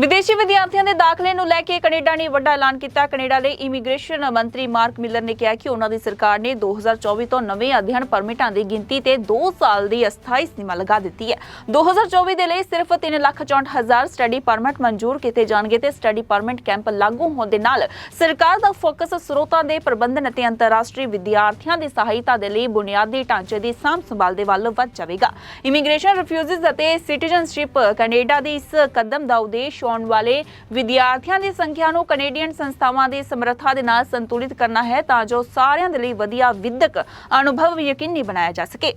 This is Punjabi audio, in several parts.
ਵਿਦੇਸ਼ੀ ਵਿਦਿਆਰਥੀਆਂ ਦੇ ਦਾਖਲੇ ਨੂੰ ਲੈ ਕੇ ਕੈਨੇਡਾ ਨੇ ਵੱਡਾ ਐਲਾਨ ਕੀਤਾ। ਕੈਨੇਡਾ ਦੇ ਇਮੀਗ੍ਰੇਸ਼ਨ ਮੰਤਰੀ ਮਾਰਕ ਮਿਲਰ ਨੇ ਕਿਹਾ ਕਿ ਉਹਨਾਂ ਦੀ ਸਰਕਾਰ ਨੇ 2024 ਤੋਂ ਨਵੇਂ ਅਧਿਐਨ ਪਰਮਿਟਾਂ ਦੀ ਗਿਣਤੀ ਤੇ 2 ਸਾਲ ਦੀ ਅਸਥਾਈ ਸੀਮਾ ਲਗਾ ਦਿੱਤੀ ਹੈ। 2024 ਦੇ ਲਈ ਸਿਰਫ 364000 ਸਟੱਡੀ ਪਰਮਿਟ ਮਨਜ਼ੂਰ ਕੀਤੇ ਜਾਣਗੇ ਤੇ ਸਟੱਡੀ ਪਰਮਿਟ ਕੈਂਪ ਲਾਗੂ ਹੋਣ ਦੇ ਨਾਲ ਸਰਕਾਰ ਦਾ ਫੋਕਸ ਸਰੋਤਾਂ ਦੇ ਪ੍ਰਬੰਧਨ ਅਤੇ ਅੰਤਰਰਾਸ਼ਟਰੀ ਵਿਦਿਆਰਥੀਆਂ ਦੀ ਸਹਾਇਤਾ ਦੇ ਲਈ ਬੁਨਿਆਦੀ ਢਾਂਚੇ ਦੀ ਸਾਂਭ ਸੰਭਾਲ ਦੇ ਵੱਲ ਵੱਧ ਜਾਵੇਗਾ। ਇਮੀਗ੍ਰੇਸ਼ਨ ਰਿਫਿਊਜੀਜ਼ ਅਤੇ ਸਿਟੀਜ਼ਨਸ਼ਿਪ ਕੈਨੇਡਾ ਦੀ ਇਸ ਕਦਮ ਦਾ ਉਦੇਸ਼ ਆਉਣ ਵਾਲੇ ਵਿਦਿਆਰਥੀਆਂ ਦੀ ਸੰਖਿਆ ਨੂੰ ਕੈਨੇਡੀਅਨ ਸੰਸਥਾਵਾਂ ਦੇ ਸਮਰੱਥਾ ਦੇ ਨਾਲ ਸੰਤੁਲਿਤ ਕਰਨਾ ਹੈ ਤਾਂ ਜੋ ਸਾਰਿਆਂ ਦੇ ਲਈ ਵਧੀਆ ਵਿਦਿਅਕ ਅਨੁਭਵ ਯਕੀਨੀ ਬਣਾਇਆ ਜਾ ਸਕੇ।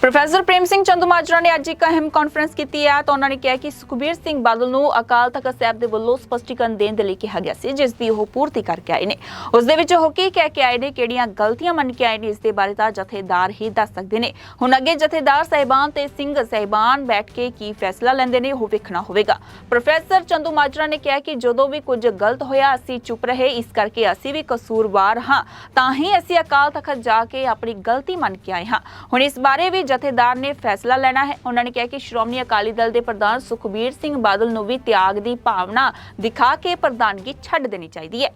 ਪ੍ਰੋਫੈਸਰ ਪ੍ਰੇਮ ਸਿੰਘ ਚੰਦੂਮਾਜਰਾ ਨੇ ਅੱਜ ਇੱਕ ਅਹਿਮ ਕਾਨਫਰੰਸ ਕੀਤੀ ਹੈ ਤਾਂ ਉਹਨਾਂ ਨੇ ਕਿਹਾ ਕਿ ਸੁਖਬੀਰ ਸਿੰਘ ਬਾਦਲ ਨੂੰ ਅਕਾਲ ਤਖਤ ਸਾਹਿਬ ਦੇ ਵੱਲੋਂ ਸਪਸ਼ਟੀਕਰਨ ਦੇਣ ਦੇ ਲਈ ਕਿਹਾ ਗਿਆ ਸੀ, ਜਿਸ ਦੀ ਉਹ ਪੂਰਤੀ ਕਰਕੇ ਆਏ ਨੇ। ਉਸ ਦੇ ਵਿੱਚ ਉਹ ਕੀ ਕਹਿ ਕੇ ਆਏ ਨੇ, ਕਿਹੜੀਆਂ ਗਲਤੀਆਂ ਮੰਨ ਕੇ ਆਏ ਨੇ, ਇਸ ਦੇ ਬਾਰੇ ਤਾਂ ਜਥੇਦਾਰ ਹੀ ਦੱਸ ਸਕਦੇ ਨੇ। ਹੁਣ ਅੱਗੇ ਜਥੇਦਾਰ ਸਹਿਬਾਨ ਤੇ ਸਿੰਘ ਸਹਿਬਾਨ ਬੈਠ ਕੇ ਕੀ ਫੈਸਲਾ ਲੈਂਦੇ ਨੇ, ਉਹ ਵੇਖਣਾ ਹੋਵੇਗਾ। ਪ੍ਰੋਫੈਸਰ ਚੰਦੂਮਾਜਰਾ ਨੇ ਕਿਹਾ ਕਿ ਜਦੋਂ ਵੀ ਕੁਝ ਗਲਤ ਹੋਇਆ, ਅਸੀਂ ਚੁੱਪ ਰਹੇ, ਇਸ ਕਰਕੇ ਅਸੀਂ ਵੀ ਕਸੂਰਵਾਰ ਹਾਂ। ਤਾਂ ਹੀ ਅਸੀਂ ਅਕਾਲ ਤਖਤ ਜਾ ਕੇ ਆਪਣੀ ਗਲਤੀ ਮੰਨ ਕੇ ਆਏ ਹਾਂ। ਹੁਣ ਇਸ ਬਾਰੇ ਵੀ ਜਥੇਦਾਰ ਨੇ ਫੈਸਲਾ ਲੈਣਾ ਹੈ। ਉਹਨਾਂ ਨੇ ਕਿਹਾ ਕਿ ਸ਼੍ਰੋਮਣੀ ਅਕਾਲੀ ਦਲ ਦੇ ਪ੍ਰਧਾਨ ਸੁਖਬੀਰ ਸਿੰਘ ਬਾਦਲ ਨੂੰ ਵੀ ਤਿਆਗ ਦੀ ਭਾਵਨਾ ਦਿਖਾ ਕੇ ਪ੍ਰਧਾਨਗੀ ਛੱਡ ਦੇਣੀ ਚਾਹੀਦੀ ਹੈ।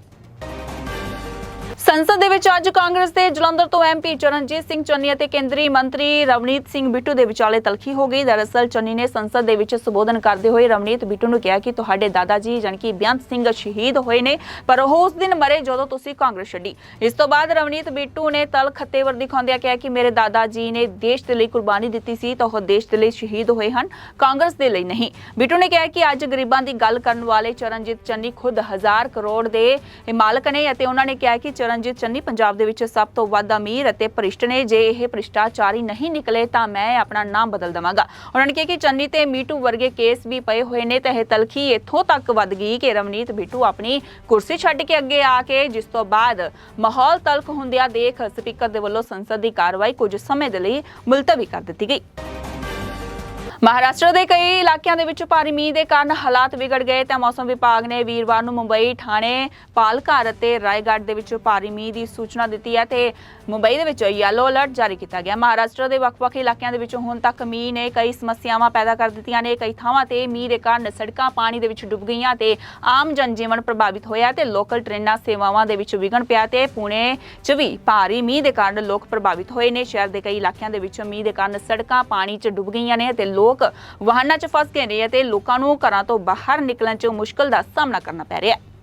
ਸੰਸਦ ਦੇ ਵਿੱਚ ਅੱਜ ਕਾਂਗਰਸ ਦੇ ਜਲੰਧਰ ਤੋਂ ਐਮਪੀ ਚਰਨਜੀਤ ਸਿੰਘ ਚੰਨੀ ਅਤੇ ਕੇਂਦਰੀ ਮੰਤਰੀ ਰਵਨੀਤ ਸਿੰਘ ਬਿੱਟੂ ਦੇ ਵਿਚਾਲੇ ਤਲਖੀ ਹੋ ਗਈ। ਦਰਅਸਲ ਚੰਨੀ ਨੇ ਸੰਸਦ ਦੇ ਵਿੱਚ ਸੰਬੋਧਨ ਕਰਦੇ ਹੋਏ ਰਵਨੀਤ ਬਿੱਟੂ ਨੂੰ ਕਿਹਾ ਕਿ ਤੁਹਾਡੇ ਦਾਦਾ ਜੀ ਜਾਨਕੀ ਬੇਅੰਤ ਸਿੰਘ ਸ਼ਹੀਦ ਹੋਏ ਨੇ, ਪਰ ਉਹ ਉਸ ਦਿਨ ਮਰੇ ਜਦੋਂ ਤੁਸੀਂ ਕਾਂਗਰਸ ਛੱਡੀ। ਇਸ ਤੋਂ ਬਾਅਦ ਰਵਨੀਤ ਬਿੱਟੂ ਨੇ ਤਲ ਖੱਤੇਵਰ ਦਿਖਾਉਂਦਿਆਂ ਕਿਹਾ ਕਿ ਮੇਰੇ ਦਾਦਾ ਜੀ ਨੇ ਦੇਸ਼ ਦੇ ਲਈ ਕੁਰਬਾਨੀ ਦਿੱਤੀ ਸੀ ਤਾਂ ਉਹ ਦੇਸ਼ ਦੇ ਲਈ ਸ਼ਹੀਦ ਹੋਏ ਹਨ, ਕਾਂਗਰਸ ਦੇ ਲਈ ਨਹੀਂ। ਬਿੱਟੂ ਨੇ ਕਿਹਾ ਕਿ ਅੱਜ ਗਰੀਬਾਂ ਦੀ ਗੱਲ ਕਰਨ ਵਾਲੇ ਚਰਨਜੀਤ ਚੰਨੀ ਖੁਦ ਹਜ਼ਾਰ ਕਰੋੜ ਦੇ ਮਾਲਕ ਨੇ ਅਤੇ ਉਹਨਾਂ ਨੇ ਕਿਹਾ ਕਿ ਚਰਨਜੀਤ ਚੰਨੀ ਪੰਜਾਬ ਦੇ ਵਿੱਚ ਸਭ ਤੋਂ ਵੱਧ ਅਮੀਰ ਅਤੇ ਭ੍ਰਿਸ਼ਟ ਨੇ। ਜੇ ਇਹ ਭ੍ਰਿਸ਼ਟਾਚਾਰੀ ਨਹੀਂ ਨਿਕਲੇ ਤਾਂ ਮੈਂ ਆਪਣਾ ਨਾਮ ਬਦਲ ਦਵਾਂਗਾ। ਉਹਨਾਂ ਨੇ ਕਿਹਾ ਕਿ ਚੰਨੀ ਤੇ ਮੀਟੂ ਵਰਗੇ ਕੇਸ ਵੀ ਪਏ ਹੋਏ ਨੇ ਤੇ ਇਹ ਤਲਖੀ ਇੱਥੋਂ ਤੱਕ ਵੱਧ ਗਈ ਕਿ ਰਵਨੀਤ ਬਿੱਟੂ ਆਪਣੀ ਕੁਰਸੀ ਛੱਡ ਕੇ ਅੱਗੇ ਆ ਕੇ ਜਿਸ ਤੋਂ ਬਾਅਦ ਮਾਹੌਲ ਤਲਖ ਹੁੰਦਿਆਂ ਦੇਖ ਸਪੀਕਰ ਦੇ ਵੱਲੋਂ ਸੰਸਦ ਦੀ ਕਾਰਵਾਈ ਕੁਝ ਸਮੇਂ ਦੇ ਲਈ ਮੁਲਤਵੀ ਕਰ ਦਿੱਤੀ ਗਈ। ਮਹਾਰਾਸ਼ਟਰ ਦੇ ਕਈ ਇਲਾਕਿਆਂ ਦੇ ਵਿੱਚ ਭਾਰੀ ਮੀਂਹ ਦੇ ਕਾਰਨ ਹਾਲਾਤ ਵਿਗੜ ਗਏ ਤਾਂ ਮੌਸਮ ਵਿਭਾਗ ਨੇ ਵੀਰਵਾਰ ਨੂੰ ਮੁੰਬਈ, ਥਾਣੇ, ਪਾਲਘਰ ਅਤੇ ਰਾਏਗੜ੍ਹ ਦੇ ਵਿੱਚ ਭਾਰੀ ਮੀਂਹ ਦੀ ਸੂਚਨਾ ਦਿੱਤੀ ਹੈ ਤੇ ਮੁੰਬਈ ਦੇ ਵਿੱਚ ਯੈਲੋ ਅਲਰਟ ਜਾਰੀ ਕੀਤਾ ਗਿਆ। ਮਹਾਰਾਸ਼ਟਰ ਦੇ ਵੱਖ-ਵੱਖ ਇਲਾਕਿਆਂ ਦੇ ਵਿੱਚ ਹੁਣ ਤੱਕ ਮੀਂਹ ਨੇ ਕਈ ਸਮੱਸਿਆਵਾਂ ਪੈਦਾ ਕਰ ਦਿੱਤੀਆਂ ਨੇ। ਕਈ ਥਾਵਾਂ ਤੇ ਮੀਂਹ ਦੇ ਕਾਰਨ ਸੜਕਾਂ ਪਾਣੀ ਦੇ ਵਿੱਚ ਡੁੱਬ ਗਈਆਂ ਤੇ ਆਮ ਜਨਜੀਵਨ ਪ੍ਰਭਾਵਿਤ ਹੋਇਆ ਤੇ ਲੋਕਲ ਟ੍ਰੇਨਾਂ ਸੇਵਾਵਾਂ ਦੇ ਵਿੱਚ ਵਿਘਨ ਪਿਆ ਤੇ ਪੁਣੇ 'ਚ ਵੀ ਭਾਰੀ ਮੀਂਹ ਦੇ ਕਾਰਨ ਲੋਕ ਪ੍ਰਭਾਵਿਤ ਹੋਏ ਨੇ। ਸ਼ਹਿਰ ਦੇ ਕਈ ਇਲਾਕਿਆਂ ਦੇ ਵਿੱਚ ਮੀਂਹ ਦੇ ਕਾਰਨ ਸੜਕਾਂ ਪਾਣੀ 'ਚ ਡੁੱਬ ਗਈਆਂ ਨੇ ਤੇ ਲੋਕ ਲੋਕ ਵਾਹਨਾਂ 'ਚ ਫਸ ਗਏ ਨੇ ਅਤੇ ਲੋਕਾਂ ਨੂੰ ਘਰਾਂ ਤੋਂ ਬਾਹਰ ਨਿਕਲਣ 'ਚ ਮੁਸ਼ਕਲ ਦਾ ਸਾਹਮਣਾ ਕਰਨਾ ਪੈ ਰਿਹਾ ਹੈ।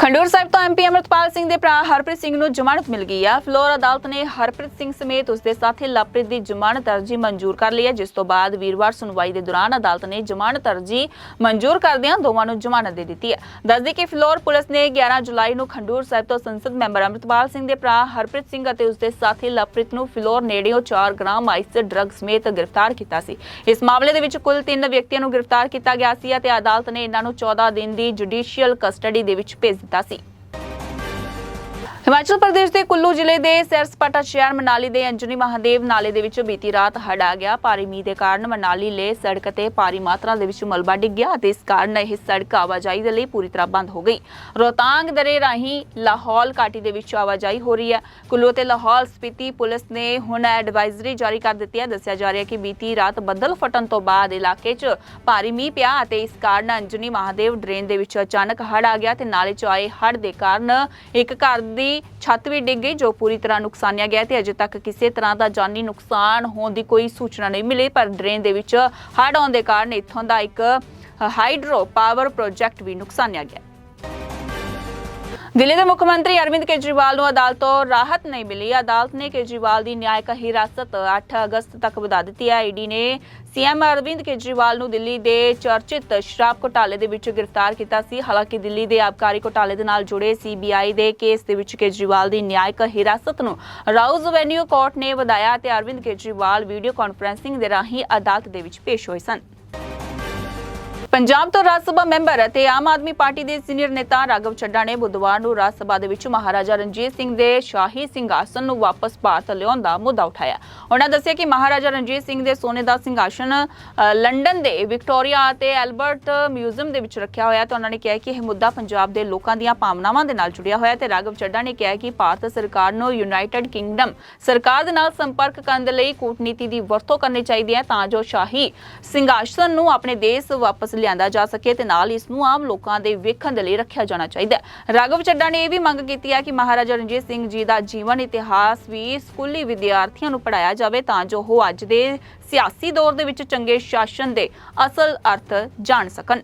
ਖੰਡੂਰ ਸਾਹਿਬ ਤੋਂ ਐਮਪੀ ਅਮਰਤਪਾਲ ਸਿੰਘ ਦੇ ਭਰਾ ਹਰਪ੍ਰੀਤ ਸਿੰਘ ਨੂੰ ਜ਼ਮਾਨਤ ਮਿਲ ਗਈ ਹੈ ਫਲੋਰ ਅਦਾਲਤ ਨੇ ਹਰਪ੍ਰੀਤ ਸਿੰਘ ਸਮੇਤ ਉਸ ਦੇ ਸਾਥੀ ਲਵਪ੍ਰੀਤ ਦੀ ਜ਼ਮਾਨਤ ਅਰਜ਼ੀ ਮਨਜ਼ੂਰ ਕਰ ਲਈ ਹੈ, ਜਿਸ ਤੋਂ ਬਾਅਦ ਵੀਰਵਾਰ ਸੁਣਵਾਈ ਦੇ ਦੌਰਾਨ ਅਦਾਲਤ ਨੇ ਜ਼ਮਾਨਤ ਅਰਜ਼ੀ ਮਨਜ਼ੂਰ ਕਰਦਿਆਂ ਦੋਵਾਂ ਨੂੰ ਜ਼ਮਾਨਤ ਦੇ ਦਿੱਤੀ ਹੈ। ਦੱਸਦੀ ਕਿ ਫਲੋਰ ਪੁਲਿਸ ਨੇ 11 ਜੁਲਾਈ ਨੂੰ ਖੰਡੂਰ ਸਾਹਿਬ ਤੋਂ ਸੰਸਦ ਮੈਂਬਰ ਅਮਰਤਪਾਲ ਸਿੰਘ ਦੇ ਭਰਾ ਹਰਪ੍ਰੀਤ ਸਿੰਘ ਅਤੇ ਉਸ ਦੇ ਸਾਥੀ ਲਵਪ੍ਰੀਤ ਨੂੰ ਫਲੋਰ ਨੇੜਿਓਂ 4 ਗ੍ਰਾਮ ਆਈਸ ਡਰੱਗ ਸਮੇਤ ਗ੍ਰਿਫਤਾਰ ਕੀਤਾ ਸੀ। ਇਸ ਮਾਮਲੇ ਦੇ ਵਿੱਚ ਕੁੱਲ 3 ਵਿਅਕਤੀਆਂ ਨੂੰ ਗ੍ਰਿਫਤਾਰ ਕੀਤਾ ਗਿਆ ਸੀ ਅਤੇ ਅਦਾਲਤ ਨੇ ਇਹਨਾਂ ਨੂੰ 14 ਦਿਨ ਦੀ ਜੁਡੀਸ਼ੀਅਲ ਕਸਟਡੀ ਦੇ ਵਿੱਚ ਭੇਜ ਦਿੱਤਾ ਸੀ ਹਿਮਾਚਲ ਪ੍ਰਦੇਸ਼ ਦੇ ਕੁੱਲੂ ਜ਼ਿਲ੍ਹੇ ਦੇ ਸੈਰ ਸਪਾਟਾ ਸ਼ਹਿਰ ਮਨਾਲੀ ਦੇ ਅੰਜਨੀ ਮਹਾਦੇਵ ਨਾਲੇ ਦੇ ਵਿੱਚ ਬੀਤੀ ਰਾਤ ਹੜ੍ਹ ਆ ਗਿਆ। ਭਾਰੀ ਮੀਂਹ ਦੇ ਕਾਰਨ ਮਨਾਲੀ ਲੇ ਸੜਕ ਤੇ ਭਾਰੀ ਮਾਤਰਾ ਦੇ ਵਿੱਚ ਮਲਬਾ ਡਿੱਗ ਗਿਆ ਅਤੇ ਇਸ ਕਾਰਨ ਇਹ ਸੜਕ ਆਵਾਜਾਈ ਦੇ ਲਈ ਪੂਰੀ ਤਰ੍ਹਾਂ ਬੰਦ ਹੋ ਗਈ। ਰੋਹਤਾਂਗ ਦਰੇ ਰਾਹੀਂ ਲਾਹੌਲ ਘਾਟੀ ਦੇ ਵਿੱਚ ਆਵਾਜਾਈ ਹੋ ਰਹੀ ਹੈ। ਕੁੱਲੂ ਤੇ ਲਾਹੌਲ ਸਪੀਤੀ ਪੁਲਿਸ ਨੇ ਹੁਣ ਐਡਵਾਈਜ਼ਰੀ ਜਾਰੀ ਕਰ ਦਿੱਤੀ ਹੈ। ਦੱਸਿਆ ਜਾ ਰਿਹਾ ਹੈ ਕਿ ਬੀਤੀ ਰਾਤ ਬੱਦਲ ਫਟਣ ਤੋਂ ਬਾਅਦ ਇਲਾਕੇ 'ਚ ਭਾਰੀ ਮੀਂਹ ਪਿਆ ਅਤੇ ਇਸ ਕਾਰਨ ਅੰਜਨੀ ਮਹਾਦੇਵ ਡਰੇਨ ਦੇ ਵਿੱਚ ਅਚਾਨਕ ਹੜ੍ਹ ਆ ਗਿਆ ਤੇ ਨਾਲੇ 'ਚ ਆਏ ਹੜ੍ਹ ਦੇ ਕਾਰਨ ਇੱਕ ਘਰ ਦੀ ਛੱਤ ਵੀ ਡਿੱਗ ਗਈ ਜੋ ਪੂਰੀ ਤਰ੍ਹਾਂ ਨੁਕਸਾਨਿਆ ਗਿਆ ਤੇ ਅਜੇ ਤੱਕ ਕਿਸੇ ਤਰ੍ਹਾਂ ਦਾ ਜਾਨੀ ਨੁਕਸਾਨ ਹੋਣ ਦੀ ਕੋਈ ਸੂਚਨਾ ਨਹੀਂ ਮਿਲੀ, ਪਰ ਡਰੇਨ ਦੇ ਵਿੱਚ ਹੜ ਆਉਣ ਦੇ ਕਾਰਨ ਇੱਥੋਂ ਦਾ ਇੱਕ ਹਾਈਡਰੋ ਪਾਵਰ ਪ੍ਰੋਜੈਕਟ ਵੀ ਨੁਕਸਾਨਿਆ ਗਿਆ। ਦਿੱਲੀ ਦੇ ਮੁੱਖ ਮੰਤਰੀ ਅਰਵਿੰਦ ਕੇਜਰੀਵਾਲ ਨੂੰ ਅਦਾਲਤ ਤੋਂ ਰਾਹਤ ਨਹੀਂ ਮਿਲੀ। ਅਦਾਲਤ ਨੇ ਕੇਜਰੀਵਾਲ ਦੀ ਨਿਆਇਕ ਹਿਰਾਸਤ 8 ਅਗਸਤ ਤੱਕ ਵਧਾ ਦਿੱਤੀ ਹੈ। ਈਡੀ ਨੇ ਸੀਐਮ ਅਰਵਿੰਦ ਕੇਜਰੀਵਾਲ ਨੂੰ ਦਿੱਲੀ ਦੇ ਚਰਚਿਤ ਸ਼ਰਾਬ ਘੁਟਾਲੇ ਦੇ ਵਿੱਚ ਗ੍ਰਿਫਤਾਰ ਕੀਤਾ ਸੀ। ਹਾਲਾਂਕਿ ਦਿੱਲੀ ਦੇ ਆਬਕਾਰੀ ਘੁਟਾਲੇ ਦੇ ਨਾਲ ਜੁੜੇ ਸੀਬੀਆਈ ਦੇ ਕੇਸ ਦੇ ਵਿੱਚ ਕੇਜਰੀਵਾਲ ਦੀ ਨਿਆਇਕ ਹਿਰਾਸਤ ਨੂੰ ਰਾਉਜ਼ ਵੈਨਿਊ ਕੋਰਟ ਨੇ ਵਧਾਇਆ ਤੇ ਅਰਵਿੰਦ ਕੇਜਰੀਵਾਲ ਵੀਡੀਓ ਕਾਨਫਰੈਂਸਿੰਗ ਦੇ ਰਾਹੀਂ ਅਦਾਲਤ ਦੇ ਵਿੱਚ ਪੇਸ਼ ਹੋਏ ਸਨ। ਪੰਜਾਬ ਤੋਂ ਰਾਜ ਸਭਾ ਮੈਂਬਰ ਅਤੇ ਆਮ ਆਦਮੀ ਪਾਰਟੀ ਦੇ ਸੀਨੀਅਰ ਨੇਤਾ ਰਾਘਵ ਚੱਡਾ ਨੇ ਬੁੱਧਵਾਰ ਨੂੰ ਰਾਜ ਸਭਾ ਦੇ ਵਿੱਚ ਮਹਾਰਾਜਾ ਰਣਜੀਤ ਸਿੰਘ ਦੇ ਸ਼ਾਹੀ ਸਿੰਘਾਸਨ ਨੂੰ ਵਾਪਸ ਭਾਰਤ ਲਿਆਉਣ ਦਾ ਮੁੱਦਾ ਉਠਾਇਆ। ਉਹਨਾਂ ਦੱਸਿਆ ਕਿ ਮਹਾਰਾਜਾ ਰਣਜੀਤ ਸਿੰਘ ਦੇ ਸੋਨੇ ਦਾ ਸਿੰਘਾਸਨ ਲੰਡਨ ਦੇ ਵਿਕਟੋਰੀਆ ਅਤੇ ਐਲਬਰਟ ਮਿਊਜ਼ੀਅਮ ਦੇ ਵਿੱਚ ਰੱਖਿਆ ਹੋਇਆ ਤੇ ਉਹਨਾਂ ਨੇ ਕਿਹਾ ਕਿ ਇਹ ਮੁੱਦਾ ਪੰਜਾਬ ਦੇ ਲੋਕਾਂ ਦੀਆਂ ਭਾਵਨਾਵਾਂ ਦੇ ਨਾਲ ਜੁੜਿਆ ਹੋਇਆ ਤੇ ਰਾਘਵ ਚੱਡਾ ਨੇ ਕਿਹਾ ਕਿ ਭਾਰਤ ਸਰਕਾਰ ਨੂੰ ਯੂਨਾਈਟਿਡ ਕਿੰਗਡਮ ਸਰਕਾਰ ਦੇ ਨਾਲ ਸੰਪਰਕ ਕਰਨ ਦੇ ਲਈ ਕੂਟਨੀਤੀ ਦੀ ਵਰਤੋਂ ਕਰਨੀ ਚਾਹੀਦੀ ਹੈ ਤਾਂ ਜੋ ਸ਼ਾਹੀ ਸਿੰਘਾਸਨ ਨੂੰ ਆਪਣੇ ਦੇਸ਼ ਵਾਪਸ ਲਿਆਂਦਾ ਜਾ ਸਕੇ ਤੇ ਨਾਲ ਇਸ ਨੂੰ ਆਮ ਲੋਕਾਂ ਦੇ ਵੇਖਣ ਦੇ ਲਈ ਰੱਖਿਆ ਜਾਣਾ ਚਾਹੀਦਾ ਹੈ। ਰਾਘਵ ਚੱਡਾ ਨੇ ਇਹ ਵੀ ਮੰਗ ਕੀਤੀ ਹੈ ਕਿ ਮਹਾਰਾਜਾ ਰਣਜੀਤ ਸਿੰਘ ਜੀ ਦਾ ਜੀਵਨ ਇਤਿਹਾਸ ਵੀ ਸਕੂਲੀ ਵਿਦਿਆਰਥੀਆਂ ਨੂੰ ਪੜਾਇਆ ਜਾਵੇ ਤਾਂ ਜੋ ਉਹ ਅੱਜ ਦੇ ਸਿਆਸੀ ਦੌਰ ਦੇ ਵਿੱਚ ਚੰਗੇ ਸ਼ਾਸਨ ਦੇ ਅਸਲ ਅਰਥ ਜਾਣ ਸਕਣ।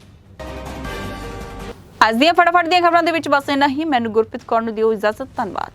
ਅੱਜ ਦੀਆਂ ਫਟਾਫਟ ਦੀਆਂ ਖਬਰਾਂ ਦੇ ਵਿੱਚ ਬਸ ਇੰਨਾ ਹੀ। ਮੈਨੂੰ ਗੁਰਪ੍ਰੀਤ ਕੌਰ ਨੂੰ ਦਿਓ ਇਜਾਜ਼ਤ। ਧੰਨਵਾਦ।